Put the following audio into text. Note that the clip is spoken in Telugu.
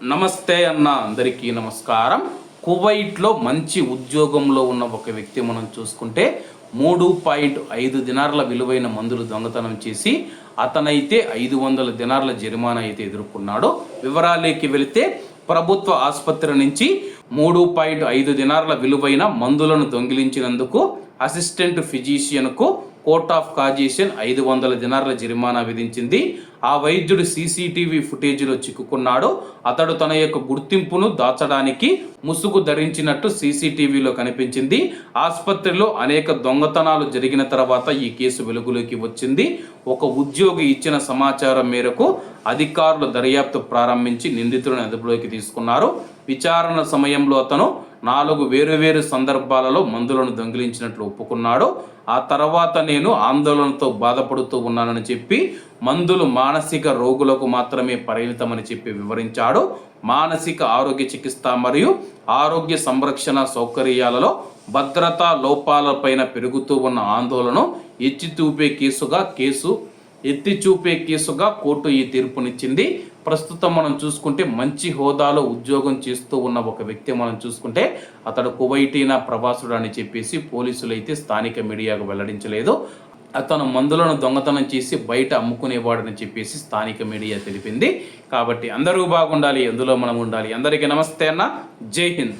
నమస్తే అన్న అందరికీ నమస్కారం. కువైట్లో మంచి ఉద్యోగంలో ఉన్న ఒక వ్యక్తి మనం చూసుకుంటే మూడు పాయింట్ ఐదు దినార్ల విలువైన మందులు దొంగతనం చేసి అతనైతే ఐదు వందల దినార్ల జరిమానా అయితే ఎదుర్కొన్నాడు. వివరాలేకి వెళితే ప్రభుత్వ ఆసుపత్రి నుంచి మూడు పాయింట్ ఐదు దినార్ల విలువైన మందులను దొంగిలించినందుకు అసిస్టెంట్ ఫిజీషియన్కు కోర్ట్ ఆఫ్ కాజేషన్ ఐదు వందల దినార్ల జరిమానా విధించింది. ఆ వైద్యుడు సీసీటీవీ ఫుటేజీలో చిక్కుకున్నాడు. అతడు తన యొక్క గుర్తింపును దాచడానికి ముసుగు ధరించినట్టు సీసీటీవీలో కనిపించింది. ఆసుపత్రిలో అనేక దొంగతనాలు జరిగిన తర్వాత ఈ కేసు వెలుగులోకి వచ్చింది. ఒక ఉద్యోగి ఇచ్చిన సమాచారం మేరకు అధికారులు దర్యాప్తు ప్రారంభించి నిందితులను అదుపులోకి తీసుకున్నారు. విచారణ సమయంలో అతను నాలుగు వేరువేరు సందర్భాలలో మందులను దొంగిలించినట్లు ఒప్పుకున్నాడు. ఆ తర్వాత నేను ఆందోళనతో బాధపడుతూ ఉన్నానని చెప్పి మందులు మానసిక రోగులకు మాత్రమే పరిమితమని చెప్పి వివరించాడు. మానసిక ఆరోగ్య చికిత్స మరియు ఆరోగ్య సంరక్షణ సౌకర్యాలలో భద్రతా లోపాలపైన పెరుగుతూ ఉన్న ఆందోళన ఎత్తి చూపే కేసుగా కేసు ఎత్తి చూపే కేసుగా కోర్టు ఈ తీర్పునిచ్చింది. ప్రస్తుతం మనం చూసుకుంటే మంచి హోదాలో ఉద్యోగం చేస్తూ ఉన్న ఒక వ్యక్తి మనం చూసుకుంటే అతడు కువైటీనా ప్రవాసుడు అని చెప్పేసి పోలీసులు అయితే స్థానిక మీడియాకు వెల్లడించలేదు. అతను మందులను దొంగతనం చేసి బయట అమ్ముకునేవాడని చెప్పేసి స్థానిక మీడియా తెలిపింది. కాబట్టి అందరూ బాగుండాలి ఎందులో మనం ఉండాలి. అందరికీ నమస్తే అన్న. జై హింద్.